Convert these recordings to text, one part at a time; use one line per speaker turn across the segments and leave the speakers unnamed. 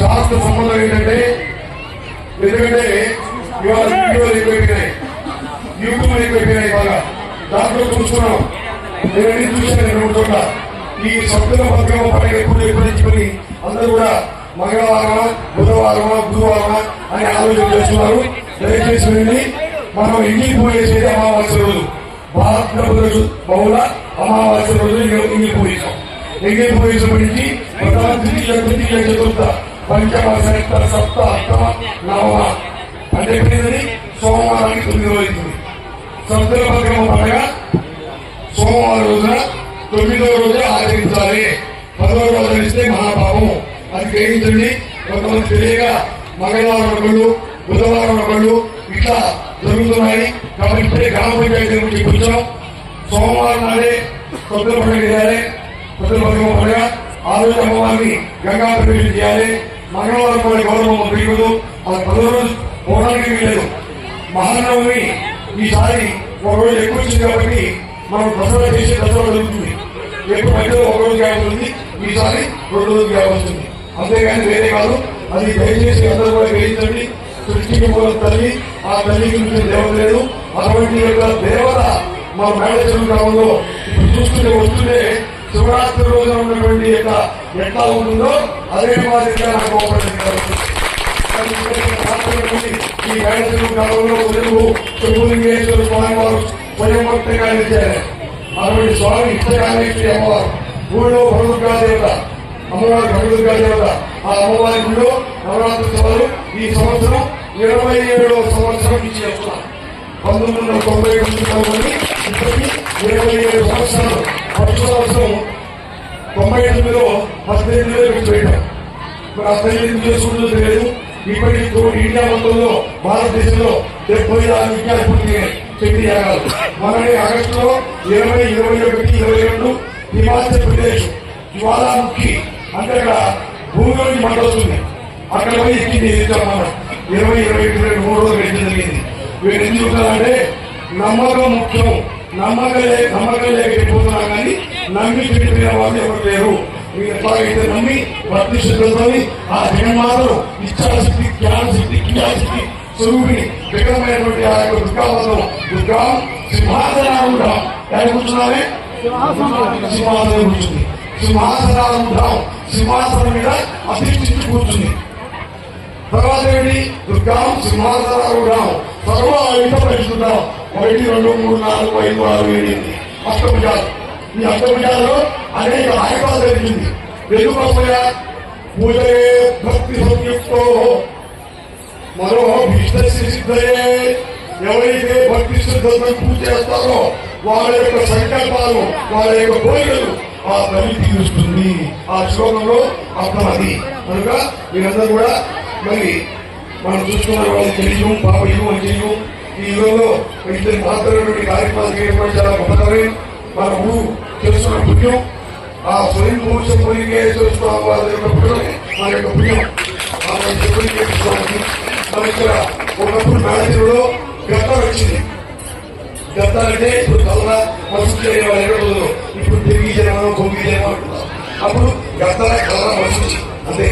శాస్త్ర సంబంధం ఏంటంటే ఎందుకంటే ఇవాళ వీడియోలు ఎక్కువైపోయినాయి యూట్యూబ్ ఎక్కువైపోయినాయి బాగా దాంట్లో చూసుకున్నాం నేనన్నీ చూశాను రెండు చోట్ల ఈ సభ్యుల వర్గం పండుగ ఎప్పుడు ఎప్పుడించుకొని అందరూ కూడా మంగళవారమా బుధవారమా గురువారమా అని ఆలోచన చేస్తున్నారు. దయచేసి వెళ్ళి మనం ఇంటికి పోయేసేది అమావాస్య రోజు. భారత బహుళ అమావాస్య రోజు ఇంటికి ఎగిరిపోయేటువంటి ఇంటికి పోయేసినప్పటి తృతీయ చతుర్థ పంచమ సప్త సప్త అష్టమ నవమ. అంటే ఎప్పుడైందని సోమవారానికి తొమ్మిది రోజులు సప్తమ వర్గం పండుగ సోమవారం రోజున తొమ్మిదో రోజు ఆచరించాలి. పదవ రోజు ఇస్తే మహాపాపం అది గ్రహించండి కొంతమంది తెలియగా మంగళవారం ఒకళ్ళు బుధవారం ఒకళ్ళు ఇట్లా జరుగుతున్నాయి కాబట్టి ఇప్పుడే గ్రామ పంచాయతీ గురించి కూర్చోం సోమవారం నాడే కొత్త పండుగ చేయాలి. కొత్త పండుగ పండుగ అమ్మవారిని గంగా ప్రవేశం చేయాలి. మంగళవారం వారి గౌరవం పెరుగుదు అది పదో రోజు పోవడానికి వీలేదు మహానవమి ఈసారి ఒక రోజు ఎక్కువ వచ్చింది కాబట్టి మనం దసరా చేసి దసరా జరుగుతుంది ఎప్పుడు మధ్యలో ఒక రోజు కావాల్సింది ఈసారి రెండు రోజులు కావాల్సింది అంతేగాని వేరే కాదు అది దయచేసి అందరూ కూడా గ్రహించండి సృష్టికి మూలం తల్లి ఆ తల్లికి మించిన దేవత లేదు. అటువంటి యొక్క దేవత మన మేడ మేడచెరువు గ్రామంలో ఇప్పుడు చూస్తుంటే వస్తుంటే శివరాత్రి రోజున ఉన్నటువంటి యొక్క ఎట్లా ఉంటుందో అదే మాదిరిగా నాకు అవపడింది ఈ గాయత్రి కాలంలో తెలుగు చెప్పులింగేశ్వర స్వామి వారు స్వయంభక్తంగా నిలిచారు అటువంటి స్వామి ఇష్టకాలేశ్వరి అమ్మవారు. ఊళ్ళో భగవద్గా దేవత అమ్మవారి భగవద్గా దేవత. ఆ అమ్మవారి ఊళ్ళో నవరాత్రి సభలు ఈ సంవత్సరం ఇరవై ఏడవ సంవత్సరం నుంచి చేస్తున్నారు పంతొమ్మిది వందల తొంభై ఎనిమిది మొదలుకొని ఇప్పటికి ఇరవై ఏడు సంవత్సరాలు పట్టు సంవత్సరం తొంభై ఎనిమిదిలో పద్దెనిమిదిలో పెట్టాం మరి ఆ తల్లి ఎందుకు తెలియదు ఇప్పటికి ఇండియా మొత్తంలో భారతదేశంలో డెబ్బై ఆరు విజ్ఞాన పూర్తి శక్తి యాగాలు ఆగస్టులో ఇరవై ఇరవై ఒకటి ఇరవై రెండు హిమాచల్ ప్రదేశ్ జ్వాలాముఖి అంటే అక్కడ భూమిలోని మంట వస్తుంది అక్కడ పోయి ఎక్కింది మనం ఇరవై ఇరవై ఒకటి రెండు మూడు రోజులు జరిగింది. వీళ్ళు ఎందుకు చెప్తారంటే నమ్మకం ముఖ్యం. నమ్మకం నమ్మకం లేకపోతున్నా కానీ నమ్మి పెట్టిన వాళ్ళు ఎవరు లేరు. మీరు ఎట్లాగైతే నమ్మి ప్రతిష్ఠితులతో ఆ జగన్మాతలు ఇచ్చాశక్తి జ్ఞానశక్తి క్రియాశక్తి స్వరూపిణి విగ్రహమైనటువంటి ఆ యొక్క దుర్గావతం దుర్గా సింహాసనాలుగా ఎలా కూర్చున్నారే? సింహాసనం కూర్చుంది. సింహాసనాలుంటాం సింహాసనం మీద అధిష్ఠించి కూర్చుంది. తర్వాత ఏంటి? దుర్గాం సింహాసనారూఢం సర్వ ఆయుధ పెంచుకుంటాం ఒకటి రెండు మూడు నాలుగు ఐదు ఆరు ఏడింది అష్టభుజాలు. ఈ అష్టభుజాలలో అనేక ఆయకాలు జరిగింది. ఎందుకోసమయ్యా పూజలే భక్తి సంయుక్తో. మరో భీష్ణ సిద్ధయే. ఎవరైతే భక్తి శ్రద్ధతో పూజ చేస్తారో వాళ్ళ యొక్క సంకల్పాలు వాళ్ళ యొక్క కోరికలు ఆ తల్లి తీరుస్తుంది ఆ శ్లోకంలో అర్థం అది. కనుక మీరందరూ కూడా మరి మనం చూసుకున్న వాళ్ళకి తెలియదు పాపయ్యం అని తెలియదు ఈ యుగంలో ఇద్దరు మాత్రమే కార్యక్రమాలు చేయడం చాలా గొప్పతనం మన ఊరు తెలుసుకున్న పుణ్యం ఆ స్వయం పురుష పుణ్యేశ్వర స్వామి వారి యొక్క పుణ్యం మన యొక్క పుణ్యం. మన ఇక్కడ ఒకప్పుడు మేడలో గత వచ్చింది. గత అంటే ఇప్పుడు కలరా మసూద్ చేయడం వాళ్ళు ఎక్కడ ఇప్పుడు తెలుగు జనం కొంగి జనం అప్పుడు గత కలరా మసూచి అంతే.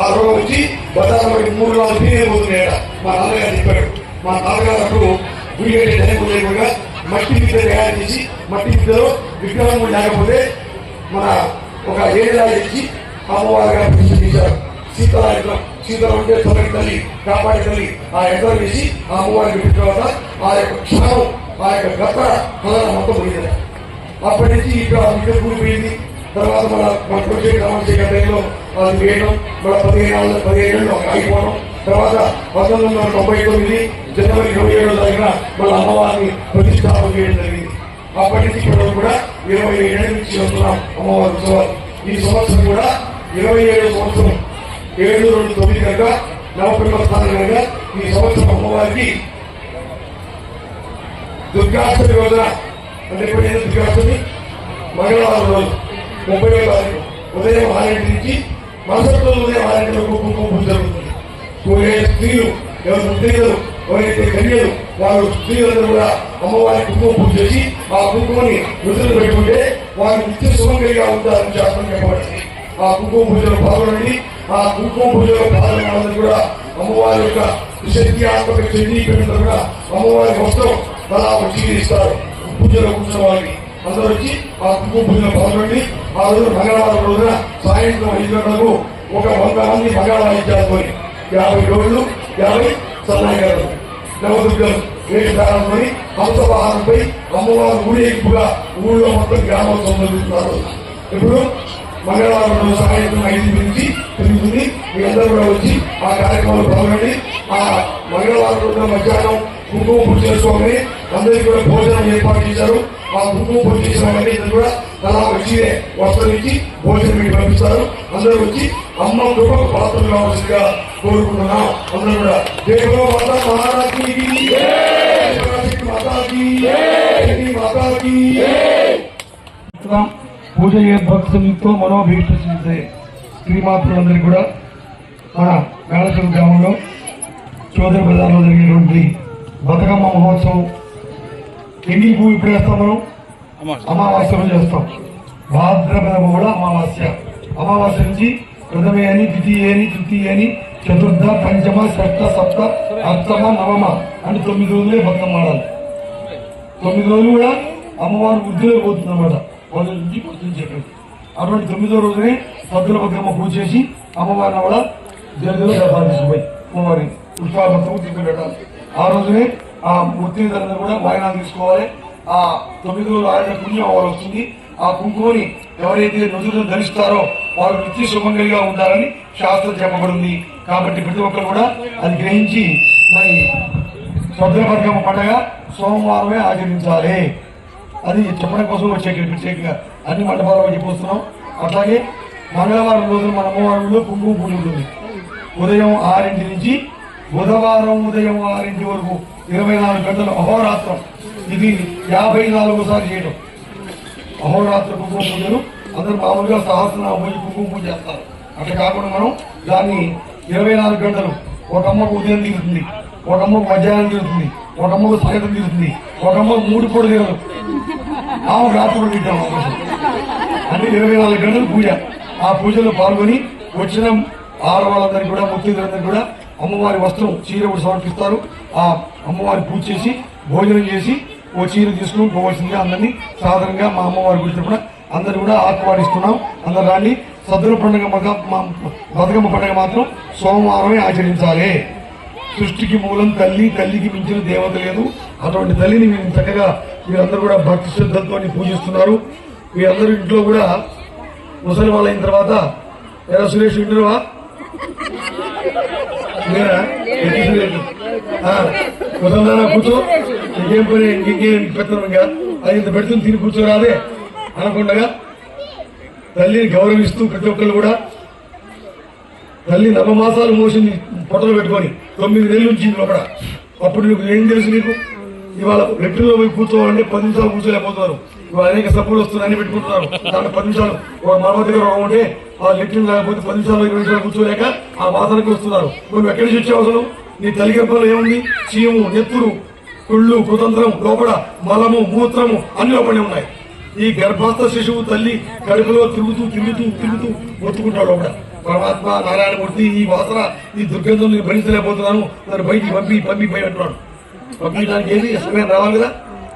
ఆ రోగం వచ్చి బజార్ మూడు రోజులు పీరియడ్ పోతున్నాయట మా నాన్నగారు చెప్పాడు. మా నాన్నగారు అప్పుడు గుడి కట్టే టైం లేకుండా మట్టి విద్య తయారు చేసి మట్టి విద్యలో విగ్రహం లేకపోతే మన ఒక ఏడులా ఇచ్చి అమ్మవారిగా ప్రతిష్ఠ చేశారు. సీతల యంత్రం సీతల ఉంటే తొలగి తల్లి కాపాడే తల్లి. ఆ యంత్రం వేసి ఆ అమ్మవారికి పెట్టిన తర్వాత ఆ యొక్క క్షణం ఆ యొక్క గత కలన మొత్తం పోయింది. అప్పటి నుంచి ఇక్కడ విద్య కూలిపోయింది తర్వాత మన మన ప్రొజెక్ట్ అమలు చేయడం టైంలో వాళ్ళు చేయడం మళ్ళీ పదిహేను వాళ్ళు పదిహేను ఏళ్ళు ఆగిపోవడం. తర్వాత పంతొమ్మిది వందల తొంభై తొమ్మిది జనవరి ఇరవై ఏడో తారీఖున మళ్ళీ అమ్మవారిని ప్రతిష్టాపన చేయడం జరిగింది. అప్పటి నుంచి ఇప్పటి కూడా ఇరవై ఏడు నుంచి వస్తున్నాం అమ్మవారి ఉత్సవాలు. ఈ సంవత్సరం కూడా ఇరవై ఏడు సంవత్సరం ఏడు రెండు తొమ్మిది కనుక నవప్రమ స్థానం కనుక ఈ సంవత్సరం అమ్మవారికి దుర్గాష్టమి రోజున అంటే ఇప్పుడు ఏదో దుర్గాష్టమి? మంగళవారం రోజు ముప్పై తారీఖు ఉదయం ఆరింటి నుంచి మరుసటి రోజు కుంకుమ పూజ జరుగుతుంది. పోయే స్త్రీలు ఎవరు స్త్రీలు ఎవరైతే కన్యలు వారు స్త్రీలందరూ కూడా అమ్మవారి కుంకుమ పూజ చేసి ఆ కుంకుమని వృద్ధులు పెట్టుకుంటే వారు నిత్య సుమంగలిగా ఉంటారని శాస్త్రం చెప్పబడింది. ఆ కుంకుమ పూజలో పాల్గొనండి. ఆ కుంకుమ పూజలో పాల్గొనాలని కూడా అమ్మవారి యొక్క శక్తియాత్మక చండీకరణ కూడా అమ్మవారి మొత్తం బలా వచ్చి ఇస్తారు పూజలో కూర్చున్న వారికి అందరూ వచ్చి ఆ కుంకుమ పాల్గొండి ఆ రోజు మంగళవారం రోజున సాయంత్రం ఐదు గంటలకు ఒక వంద మంది మంగళ వాయిద్యాలతో యాభై రోజులు యాభై సన్నాయికాలు. నవదుర్గం వేడి ప్రారంభమై హంసవాహనంపై అమ్మవారు ఊరేగింపుగా ఊళ్ళో మొత్తం గ్రామోత్సవం జరుగుతున్నారు ఇప్పుడు మంగళవారం రోజు సాయంత్రం ఐదు నుంచి తిరుగుతుంది మీ అందరూ కూడా వచ్చి ఆ కార్యక్రమంలో పాల్గొండి ఆ మంగళవారం రోజున మధ్యాహ్నం కుంకుమ పూజ చేసుకోమని అందరికీ కూడా భోజనం ఏర్పాటు చేశారు. ఆ కుంకుమ భోజనం చేసిన వాళ్ళని ఇద్దరు కూడా తలా వచ్చి వస్త్రం ఇచ్చి భోజనం మీకు పంపిస్తారు. అందరూ వచ్చి అమ్మ కృప పాత్రలు కావాల్సిందిగా కోరుకుంటున్నాం. అందరూ కూడా దేవుడు మాత మహారాజీ. మాతాకి. మాతాకి.
పూజ భక్తులతో మనోభీక్షించే శ్రీమాతలందరికీ కూడా మన మేళచూరు గ్రామంలో చోదర బజార్లో జరిగినటువంటి బతుకమ్మ మహోత్సవం ఎంగి పువ్వు ఇప్పుడు వేస్తాం మనం? అమావాస్య. చేస్తాం. భాద్రపద కూడా అమావాస్య. అమావాస్య నుంచి ప్రథమే అని ద్వితీయ అని తృతీయ అని చతుర్థ పంచమ షష్ట సప్త అష్టమ నవమ అని తొమ్మిది రోజులే బతుకమ్మ ఆడాలి. తొమ్మిది రోజులు కూడా అమ్మవారు వృద్ధిలో పోతుంది అనమాట వాళ్ళ నుంచి గుర్తించి చెప్పారు అటువంటి తొమ్మిదో రోజునే సద్దుల బతుకమ్మ పూజ చేసి అమ్మవారిని కూడా తీసుకుపోయి అమ్మవారిని పుష్పాభక్తము తీసుకుని ఆ రోజునే ఆ ముత్తిదండ్రులు కూడా వాయినాలు తీసుకోవాలి. ఆ తొమ్మిది రోజులు ఆయన పుణ్యం వాళ్ళు వస్తుంది. ఆ కుంకుమని ఎవరైతే నుదురు ధరిస్తారో వారు నిత్య సుమంగలిగా ఉంటారని శాస్త్రం చెప్పబడింది. కాబట్టి ప్రతి ఒక్కరు కూడా అది గ్రహించి మరి సద్దుల పండగ సోమవారమే ఆచరించాలి. అది చెప్పడం కోసం వచ్చే ప్రత్యేకంగా అన్ని మండపాలు చెప్పొస్తున్నాం. అట్లాగే మంగళవారం రోజున మన అమ్మవారిలో కుంకుమ పూజ ఉంటుంది. ఉదయం ఆరింటి నుంచి బుధవారం ఉదయం ఆరింటి వరకు ఇరవై నాలుగు గంటలు అహోరాత్రం. ఇది యాభై నాలుగోసారి చేయడం. అహోరాత్ర కుంకుమ పూజలు. అందరూ మామూలుగా సహస్రనామ పూజ కుంకుమ పూజ చేస్తారు. అట్లా కాకుండా మనం దాన్ని ఇరవై నాలుగు గంటలు ఒక అమ్మకు ఉదయం తీరుతుంది. ఒక అమ్మకు మధ్యాహ్నం తీరుతుంది. ఒక అమ్మకు సాయంత్రం తీరుతుంది. ఒక అమ్మకు మూడు కూడా తీరదు. ఆమె రాత్రి కూడా తింటాం అవకాశం అంటే ఇరవై నాలుగు గంటలు పూజ. ఆ పూజలో పాల్గొని వచ్చిన ఆడవాళ్ళందరికీ కూడా ముఖ్యులందరికీ కూడా అమ్మవారి వస్త్రం చీర కూడా సమర్పిస్తారు. ఆ అమ్మవారి పూజ చేసి భోజనం చేసి ఓ చీర తీసుకుని పోవాల్సిందిగా అందరినీ సాధారణంగా మా అమ్మవారి గురించి కూడా అందరు కూడా ఆహ్వానిస్తున్నాం. అందరు రాండి. సద్దుల పండుగ మా బతుకమ్మ పండుగ మాత్రం సోమవారమే ఆచరించాలి. సృష్టికి మూలం తల్లి తల్లికి మించిన దేవత లేదు. అటువంటి తల్లిని మీరు చక్కగా మీరందరూ కూడా భక్తి శ్రద్ధలతో పూజిస్తున్నారు. మీరందరూ ఇంట్లో కూడా ముసలి వాళ్ళ అయిన తర్వాత ఎలా సురేష్ ఇంటున్నావా లేరా? కూర్చో ఇంకేం పని ఇంకేం పెత్తనం ఇంకా? అది ఇంత పెడుతుంది తిని కూర్చోరాదే అనకుండగా తల్లిని గౌరవిస్తూ ప్రతి ఒక్కళ్ళు కూడా తల్లి నవమాసాలు మోసింది పొట్టలు పెట్టుకొని తొమ్మిది నెలలు ఉంచింది లోపల అప్పుడు నీకు ఏం తెలుసు నీకు? ఇవాళ లెట్రిన్లో పోయి కూర్చోవాలంటే పది నిమిషాలు కూర్చోలేకపోతున్నారు. ఇవాళ అనేక సబ్బులు వస్తున్నాయి పెట్టుకుంటున్నారు దాని పది నిమిషాలు ఒక రోగం ఉంటే ఆ లెట్రిన్ లేకపోతే పది నిమిషాలు ఇరవై నిమిషాలు కూర్చోలేక ఆ వాసనకి వస్తున్నారు. నువ్వు ఎక్కడి నుంచి వచ్చావు అసలు? నీ తల్లి గర్భంలో ఏముంది? చీము నెత్తురు కుళ్ళు కుతంత్రం లోపల మలము మూత్రము అన్ని లోపలే ఉన్నాయి. ఈ గర్భస్థ శిశువు తల్లి కడుపులో తిరుగుతూ తిరుగుతూ తిరుగుతూ మొత్తుకుంటాడు లోపల. పరమాత్మ నారాయణమూర్తి ఈ వాసన ఈ దుర్గంధం నేను భరించలేకపోతున్నాను. నన్ను బయటికి పంపి పంపి పోయి అంటున్నాడు. పంపించడానికి ఏది? సమయం రావాలి కదా?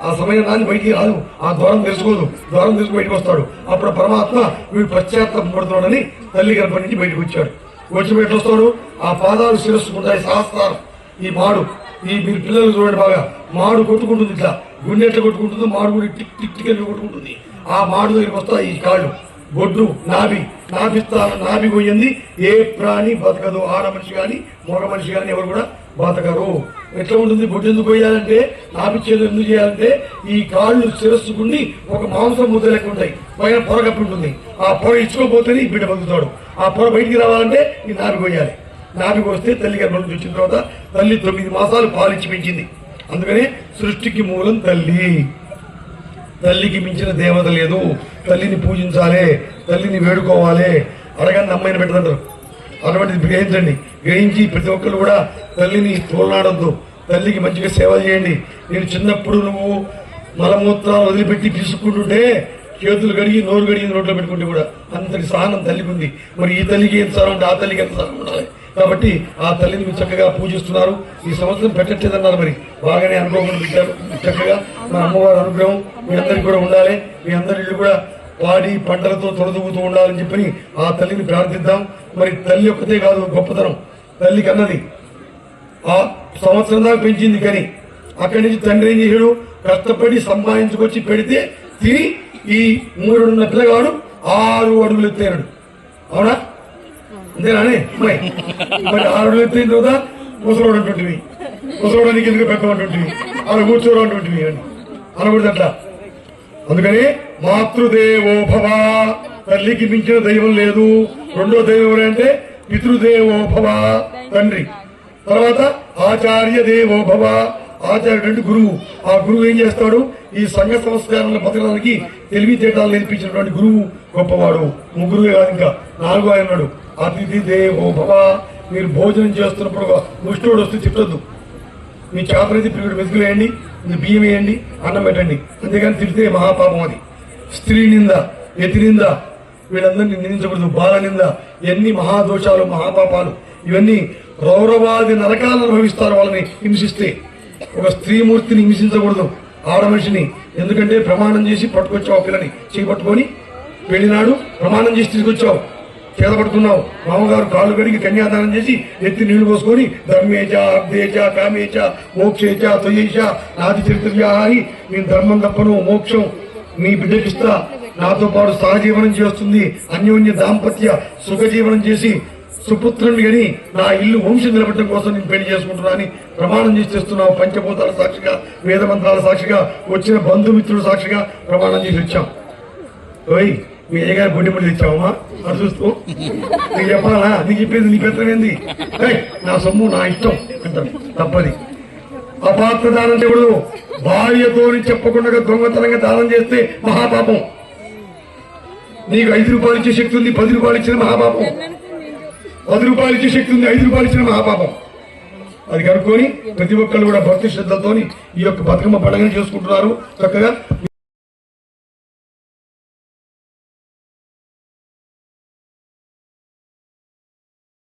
ఆ సమయం రాని బయటికి రాదు. ఆ ద్వారం తెలుసుకోదు. ద్వారం తెలుసుకు బయటకు వస్తాడు. అప్పుడు పరమాత్మ వీడు పశ్చాత్తాపడుతున్నాడని తల్లి గర్భం నుంచి బయటకు వచ్చాడు. వచ్చి బయట వస్తాడు. ఆ పాదాలు శిరస్సుకుంటాయి సహస్రాలు ఈ మాడు. ఈ మీరు పిల్లలు చూడండి బాగా. మాడు కొట్టుకుంటుంది ఇట్లా. గుండె ఎట్లా మాడు కూడా టిక్ టిక్ టిక్ అని కొట్టుకుంటుంది. ఆ మాడు దగ్గరికి వస్తాయి ఈ కాళ్ళు. బొడ్డు నాభి. నాభిస్తాను నాభి పోయింది. ఏ ప్రాణి బతకదు. ఆడ మనిషి కానీ మగ మనిషి కానీ ఎవరు కూడా బతకరు. ఎట్లా ఉంటుంది? బొడ్డు ఎందుకు పోయాలంటే నాభిచ్చేది ఎందుకు చేయాలంటే? ఈ కాళ్ళు శిరస్సుకుండి ఒక మాంసం ముద్ద లెక్క ఉంటాయి. పైన పొర కప్పి ఉంటుంది. ఆ పొర ఇచ్చుకోపోతేనే ఈ బిడ్డ బతుకుతాడు. ఆ పొర బయటికి రావాలంటే ఈ నాభి పోయాలి నాభికి వస్తే తల్లి గర్భం వచ్చిన తర్వాత తల్లి తొమ్మిది మాసాలు పాలిచ్చి పెంచింది. అందుకనే సృష్టికి మూలం తల్లి. తల్లికి మించిన దేవత లేదు. తల్లిని పూజించాలి. తల్లిని వేడుకోవాలి. అడగని అమ్మాయిని పెట్టదంటారు. అటువంటిది గ్రహించండి. గ్రహించి ప్రతి ఒక్కరు కూడా తల్లిని తోలనాడద్దు. తల్లికి మంచిగా సేవ చేయండి. నేను చిన్నప్పుడు నువ్వు మలమూత్రాలు వదిలిపెట్టి తీసుకుంటుంటే చేతులు కడిగి నోరు కడిగి రోడ్లో పెట్టుకుంటే కూడా అంతటి సహనం తల్లికి ఉంది. మరి ఈ తల్లికి ఎంత సహనం ఉంటే ఆ తల్లికి ఎంత సహనం ఉండాలి? కాబట్టి ఆ తల్లిని మీరు చక్కగా పూజిస్తున్నారు. ఈ సంవత్సరం పెట్టట్లేదన్నారు మరి. బాగానే అనుకోకుండా పెట్టారు చక్కగా మా అమ్మవారి అనుగ్రహం మీ అందరికి కూడా ఉండాలి. మీ అందరి ఇల్లు కూడా వాడి పంటలతో తొలదూగుతూ ఉండాలని చెప్పని ఆ తల్లిని ప్రార్థిద్దాం. మరి తల్లి ఒక్కతే కాదు గొప్పతనం. తల్లి కన్నది. ఆ సంవత్సరం దాకా పెంచింది కానీ. అక్కడి నుంచి తండ్రి ఏం చేశాడు? కష్టపడి సంపాదించుకొచ్చి పెడితే తిని ఈ మూడున్న పిల్లగాడు ఆరు అడుగులు ఎత్తాడు అవునా? అంతేనానే మరి మరి ఆరు అడుగులు ఎత్తిన తర్వాత ముసలోడు అంటుంటివి. ముసలోడానికి ఎందుకు పెట్టమంటుంటివి అలా కూర్చోడు అంటుంటివి అని. అనకూడదు అట్లా అందుకని మాతృదేవోభవ తల్లికి మించిన దైవం లేదు. రెండో దైవం ఎవరంటే పితృదేవోభవ తండ్రి. తర్వాత ఆచార్య దేవోభవ ఆచార్యుడు అంటే గురువు. ఆ గురువు ఏం చేస్తాడు? ఈ సంఘ సంస్కారాలను బతకడానికి తెలివితేటాలు నేర్పించినటువంటి గురువు గొప్పవాడు. ముగ్గురు కాదు ఇంకా. నాలుగు ఆయన ఉన్నాడు. అతిథి దేవో భవ. మీరు భోజనం చేస్తున్నప్పుడు ముష్టివాడు వస్తే చెప్పొద్దు మీ చేపలైతే పిల్లడు మెతుకులు మీ బియ్యం వేయండి. అన్నం పెట్టండి. అంతేగాని తిడితే మహాపాపం అది. స్త్రీ నింద ఎతి నింద వీళ్ళందరినీ నిందించకూడదు. బాల నింద ఎన్ని మహాదోషాలు మహాపాపాలు ఇవన్నీ రౌరవాది నరకాలను అనుభవిస్తారు వాళ్ళని హింసిస్తే. ఒక స్త్రీమూర్తిని హింసించకూడదు ఆడ మనిషిని. ఎందుకంటే ప్రమాణం చేసి పట్టుకొచ్చావు ఆ పిల్లని. చేయి పట్టుకొని వెళ్ళినాడు ప్రమాణం చేసి తీసుకొచ్చావు. చేత పడుతున్నావు మామగారు కాళ్ళు కడిగి కన్యాదానం చేసి ఎత్తి నీళ్ళు పోసుకొని ధర్మేచ అబ్దేచ కామేచ మోక్షేచ తొయ్యేచ ఆది చరిత్ర అని నేను ధర్మం తప్పను మోక్షం మీ బిడ్డకిస్తా నాతో పాటు సహజీవనం చేస్తుంది. అన్యోన్య దాంపత్య సుఖజీవనం చేసి సుపుత్రుని గని నా ఇల్లు వంశం నిలబెట్టడం కోసం నేను పెళ్ళి చేసుకుంటున్నాను ప్రమాణం చేసి తెస్తున్నావు. పంచభూతాల సాక్షిగా వేద మంత్రాల సాక్షిగా వచ్చిన బంధుమిత్రుల సాక్షిగా ప్రమాణం చేసి వచ్చాం. ఓయ్ మీ అయ్యగారి బొడ్డి ముడి తెచ్చావమ్మా? అది చూస్తూ నీకు చెప్పాలా? నీకు చెప్పేది నీ పెత్తనం ఏంది? నా సొమ్ము నా ఇష్టం అంటారు. తప్పది. అపాత్ర దానం దేవుడు భార్యతోని చెప్పకుండా దొంగతనంగా దానం చేస్తే మహాపాపం. నీకు ఐదు రూపాయలు ఇచ్చే శక్తి ఉంది పది రూపాయలు ఇచ్చిన మహాపాపం. పది రూపాయలు ఇచ్చే శక్తి ఉంది ఐదు రూపాయలు ఇచ్చిన మహాపాపం. అది కనుక్కొని ప్రతి ఒక్కరు కూడా భక్తి శ్రద్ధలతోని ఈ యొక్క బతుకమ్మ పండుగను చేసుకుంటున్నారు. చక్కగా